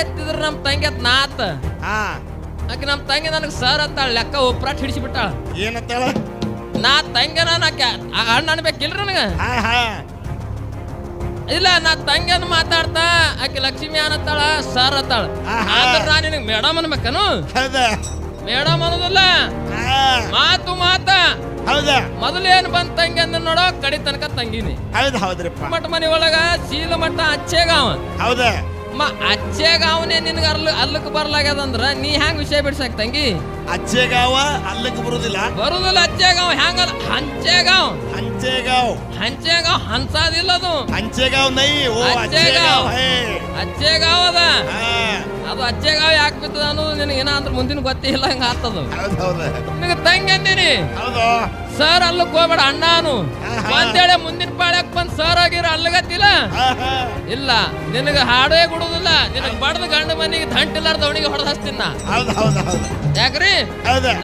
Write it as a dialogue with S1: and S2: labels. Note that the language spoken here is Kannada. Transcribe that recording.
S1: ಎತ್ತಿದ್ರ ನಮ್ಮ ತಂಗಿ ಅತ್ ನಾತ.
S2: ಹಾ.
S1: ಆಕೆ ನಮ್ಮ ತಂಗಿ ನನಗೆ ಸರ್ ಅತ್ತಾಳ ಲೆಕ್ಕ ಒಪ್ರಾಟ್ ಹಿಡಿಸಿಬಿಟ್ಟಾಳ.
S2: ಏನಂತಾಳ?
S1: ನಾ ತಂಗಿ ನಾಕೆ ಅಣ್ಣ ಅನ್ಬೇಕಿಲ್ರಿ ನನಗ?
S2: ಹಾ ಹಾ.
S1: ಇಲ್ಲ ನಾ ತಂಗಿಯನ್ನು ಮಾತಾಡ್ತಾ ಆಕೆ ಲಕ್ಷ್ಮಿ ಅನ್ನತ್ತಾಳ ಸರ್ ಅತ್ತಾಳ
S2: ಆಹಾ.
S1: ಆದ್ರೆ ನಾ ನಿನಗೆ ಮೇಡಮ್ ಅನ್ಬೇಕನು?
S2: ಹೌದ?
S1: ಮೇಡಮ್ ಅನ್ನೋದಿಲ್ಲ.
S2: ಹಾ.
S1: ಮಾತು ಮಾತ.
S2: ಹೌದ?
S1: ಮೊದಲೇನ್ ಬಂದ್ ತಂಗಿ ಅಂದ್ ನೋಡೋ ಕಡಿ ತನಕ ತಂಗಿನಿ.
S2: ಹೌದ್ ಹೌದ್ರಿಪ್ಪ.
S1: ಮನಿ ಒಳಗ ಸೀಲ ಮಟ್ಟ ಅಚ್ಚೇಗಾವ
S2: ಹೌದ?
S1: ಮ ನಿನಗ ನಿನಗೆ ಅರ್ಲ ಅಲ್ಲಕ್ಕೆ ಬರ್ಲಾಗ್ಯದಂದ್ರ ನೀ ಹ್ಯಾಂಗ ವಿಷಯ ಬಿಡ್ಸಾಕ ತಂಗಿ?
S2: ಅಜ್ಜೆಗಾವ ಅಲ್ಲಕ್ಕೆ ಬರುದಿಲ್ಲ.
S1: ಬರುದಿಲ್ಲ ಅಚ್ಚೇಗಾವ್ ಹ್ಯಾಂಗಲ್ಲ ಹಂಚೆಗಾವ್
S2: ಹಂಚೆಗಾವ್
S1: ಹಂಚೆಗಾವ್ ಹಂಸಾದಿಲ್ಲ ಅದು.
S2: ಹಂಚೆಗಾವ್ ನೈ ಓ
S1: ಅಜ್ಜೆಗಾವ್
S2: ಅಚ್ಚೇಗಾವ್ ಹೇ.
S1: ಅದ. ಅದು ಅಜ್ಜೆಗಾವ್ ಯಾಕೆ ಬಿತ್ತದ ಅನ್ನೋದು ನಿನಗೆ ಏನಾದ್ರು ಮುಂದಿನ ಗೊತ್ತಿಲ್ಲ ಹಂಗ
S2: ಹೌದ
S1: ನಿನಗೆ ತಂಗಿ ಅಂದಿನಿ. ಸರ್ ಅಲ್ಲಕ್ಕೆ ಹೋಗ್ಬೇಡ ಅಣ್ಣಾನು. ಒಂದೇಳೆ ಮುಂದಿನ ಪಾಳ್ಯಕ್ ಬಂದ್ ಸರ್ ಆಗಿರ ಅಲ್ಲಗತ್ತಿಲ್ಲ ಇಲ್ಲ ನಿನಗ ಹಾಡೇ ಕೊಡುದಿಲ್ಲ ನಿನಗೆ ಬಡದ ಗಂಡ ಮನೆಗೆ ದಂಟಿಲ್ಲಾರ್ದ ಅವನಿಗೆ ಹೊಡೆದ ಹಚ್ತೀನಿ ನಾ
S2: ಹೌದ್ ಹೌದ್ ಹೌದ್.
S1: ಯಾಕ್ರಿ?
S2: ಹೌದ.